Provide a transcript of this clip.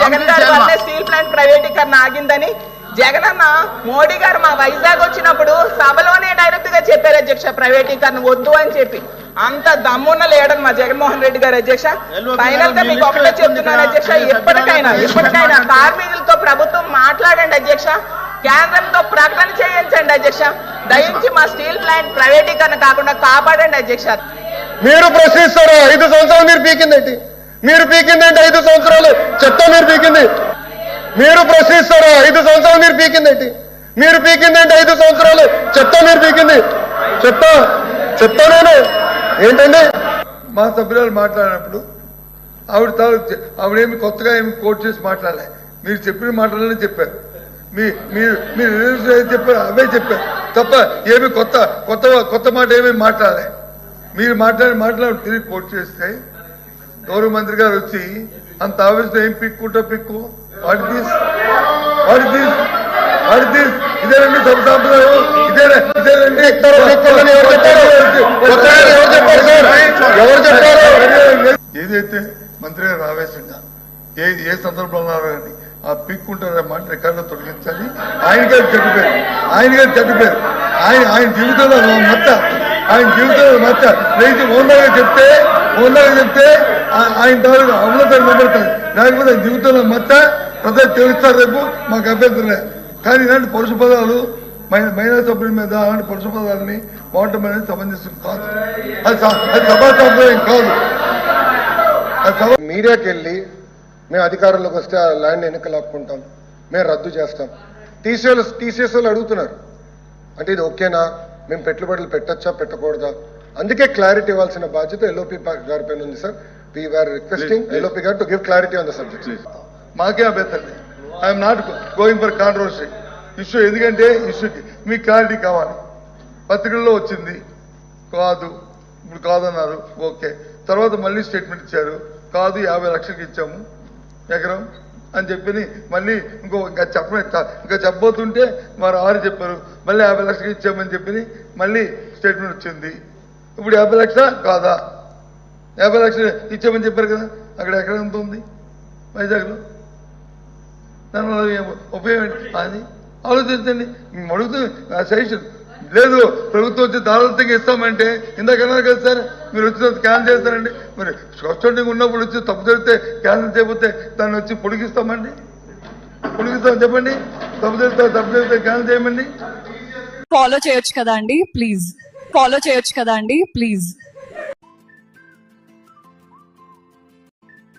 జగన్ గారి వల్లే steel plant ప్రైవేటీకరణ ఆగిందని. జగన్ అన్న మోడీ గారు మా వైజాగ్ వచ్చినప్పుడు సభలోనే డైరెక్ట్గా చెప్పారు అధ్యక్ష ప్రైవేటీకరణ వద్దు అని చెప్పి. అంత దమ్మున్న లేడని మా జగన్మోహన్ రెడ్డి గారు అధ్యక్ష. ఫైనల్గా మీకు ఒకటే చెప్తున్నాను అధ్యక్ష. ఎప్పటికైనా ఎప్పటికైనా కార్మికులతో ప్రభుత్వం మాట్లాడండి అధ్యక్ష. కేంద్రంతో ప్రకటన చేయించండి అధ్యక్ష. దయించి మా స్టీల్ ప్లాంట్ ప్రైవేటీకరణ కాకుండా కాపాడండి అధ్యక్ష. మీరు ప్రశ్నిస్తారు? ఐదు సంవత్సరాలు మీరు పీకిందేంటి? మీరు పీకిందేంటి ఐదు సంవత్సరాలు. చెత్త మీరు పీకింది. మీరు ప్రశ్నిస్తారా? ఐదు సంవత్సరాలు మీరు పీకిందేంటి మీరు పీకిందేంటి ఐదు సంవత్సరాలు. చెత్త మీరు పీకింది. చెత్త చెత్త నేను. ఏంటండి? మా సభ్యురాలు మాట్లాడినప్పుడు ఆవిడ తాలూకు ఆవిడేమి కొత్తగా ఏమి కోట్ చేసి మాట్లాడలే. మీరు చెప్పిన మాటలనే చెప్పారు. మీ మీరు మీరు చెప్పారు అవే చెప్పారు. తప్ప ఏమి కొత్త కొత్త కొత్త మాట ఏమీ మాట్లాడలే. మీరు మాట్లాడి మాట్లాడి తిరిగి కోట్ చేస్తే గౌరవ మంత్రి గారు వచ్చి అంత ఆవేశం ఏం పిక్కుంటో పిక్కు? వాటి తీస్ వాటి ఇదేనండి సభ సాంప్రదాయం. ఇదేనా ఇదేనండి? ఏదైతే మంత్రి గారు ఆవేశంగా ఏ ఏ సందర్భంలో కానీ ఆ పిక్కుంటారనే మాట రికార్డులో తొలగించాలి. ఆయన గారు చెడ్డిపోయారు ఆయన గారు చెడ్డిపోయారు ఆయన ఆయన జీవితంలో మచ్చ. ఆయన జీవితంలో మచ్చ. రైతు ఓన్గా చెప్తే ఓన్గా చెప్తే ఆయన తాలూకు అమలతో నిలబడతాడు లేకపోతే జీవితంలో మచ్చ ప్రజలు తెలుస్తారు రేపు మాకు అభ్యర్థులే కానీ ఇలాంటి పరుష పదాలు మహిళా సభ్యుల మీద అలాంటి పరుష పదాలని వాడటం అనేది సమంజసం కాదు. అది అది సభా సంప్రదాయం కాదు. అది మీడియాకి వెళ్ళి మేము అధికారంలోకి వస్తే ఆ ల్యాండ్ వెనక లాక్కుంటాం మేము రద్దు చేస్తాం. టీసీఎస్ టీసీఎస్ వాళ్ళు అడుగుతున్నారు. అంటే ఇది ఓకేనా? మేము పెట్టుబడులు పెట్టచ్చా? పెట్టకూడదా? అందుకే క్లారిటీ ఇవ్వాల్సిన బాధ్యత ఎల్ఓపి గారి పైన ఉంది sir we are requesting LOP గారు to give clarity on the subject మాకే అభ్యంతరం లేదు. I'm not going for controversy issue ఎందుకంటే ఇష్యూకి మీకు క్లారిటీ కావాలి. పత్రికల్లో వచ్చింది. కాదు. ఇప్పుడు కాదన్నారు. ఓకే. తర్వాత మళ్ళీ స్టేట్మెంట్ ఇచ్చారు. కాదు యాభై లక్షలకి ఇచ్చాము. ఎకరం అని చెప్పి మళ్ళీ ఇంకో ఇంకా చెప్ప ఇంకా చెప్పబోతుంటే వారు ఆరు చెప్పారు. మళ్ళీ యాభై లక్షలకి ఇచ్చామని చెప్పి మళ్ళీ స్టేట్మెంట్ వచ్చింది. ఇప్పుడు యాభై లక్షల? కాదా. యాభై లక్షలు ఇచ్చామని చెప్పారు కదా అక్కడ ఎక్కడ ఎంత ఉంది వైజాగ్లో. దానివల్ల ఉపయోగం అది ఆలోచించండి. మేము అడుగుతుంది సజెషన్. లేదు ప్రభుత్వం వచ్చి దాదాపు ఇస్తామంటే ఇందాక అన్నారు కదా సార్ మీరు వచ్చిన క్యాన్సిల్ చేస్తారండి. మరి స్వచ్ఛండింగ్ ఉన్నప్పుడు వచ్చి తప్పు జరిగితే క్యాన్సిల్ చేయకపోతే దాన్ని వచ్చి పొడిగిస్తామండి? పొడిగిస్తాం చెప్పండి. తప్పు జరిగితే తప్పు జరిగితే క్యాన్సిల్ చేయమండి. ఫాలో చేయొచ్చు కదా అండి ప్లీజ్ ఫాలో చేయొచ్చు కదా అండి? ప్లీజ్